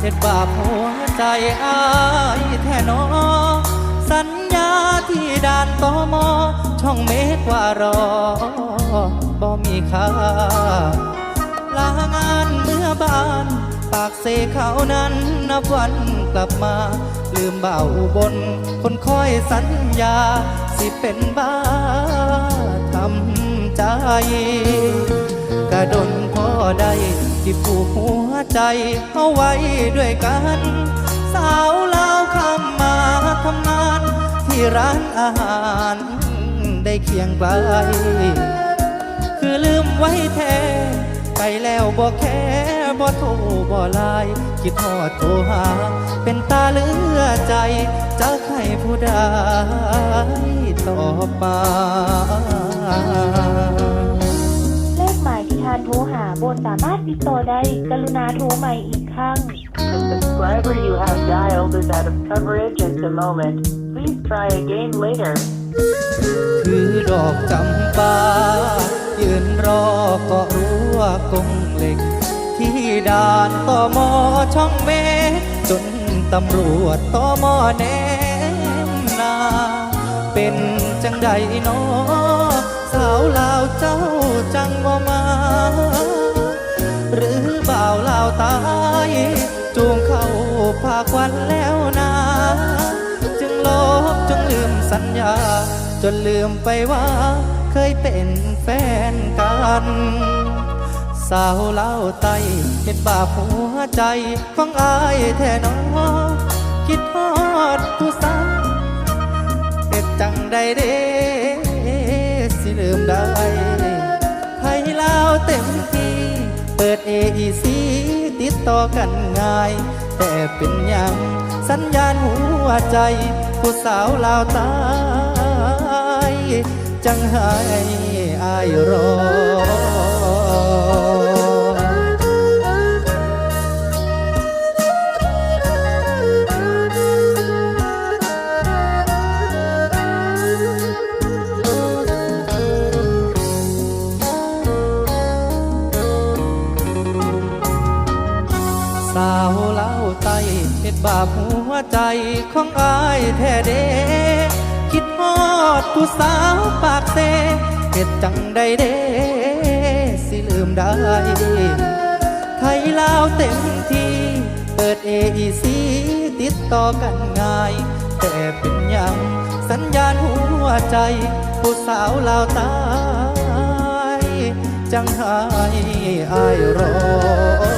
เด็ดบาปหัวใจอายแท่นอ สัญญาที่ด่านตอมอ ช่องเมตรว่ารอบ่มีค่าลางานเมื่อบ้าน ปากเซเขานั้นนับวันกลับมา ลืมเบาบน คนคอยสัญญา สิเป็นบ้าทำใจ กระดนพอได้ ที่ผูกหัวใจเอาไว้ด้วยกัน สาวลาวคำมาทำงาน ที่ร้านอาหารได้เคียงไกลคือลืมไว้แท้ไปแล้วบอกแค่บ่โทรบ่ลน์คิดทอดโทรหา เป็นตาเลือใจจะให้ผู้ใดต่อไป บนสามารถติดต่อได้กรุณาโทรใหม่อีกครั้ง The subscriber you have dialed is out of coverage at the moment. Please try again later. คือดอกจำปา ยืนรอก็รู้ว่ากงเหล็ก ที่ด่านต่อมอช่องเมฆจนตำรวจต่อมอแนมนา เป็นจังใดเนอ เข้าภาควันแล้วนะจึงลบจงลืมสัญญา จนลืมไปว่าเคยเป็นแฟนกันสาวเล่าไตเห็นบาปหัวใจของอายแท้หนอคิดทอดผู้สาวเฮ็ดจังใดเด้สิลืมได้ให้ลาเต็มที่ เปิด AEC ติด ต่อกันง่าย แต่เป็นยังสัญญาณหัวใจ ผู้สาวลาวตายจังให้อายรอ สาวเล่าไตเห็ดบาปหัวใจของอายแท้เดคิดฮอดผู้สาวปากเซเห็ดจังใดเดสิลืมได้ ไทยลาวเต็มที่ เปิด AEC ติดต่อกันง่าย แต่เป็นยังสัญญาณหัวใจ ผู้สาวลาวตาย จังให้อายรอ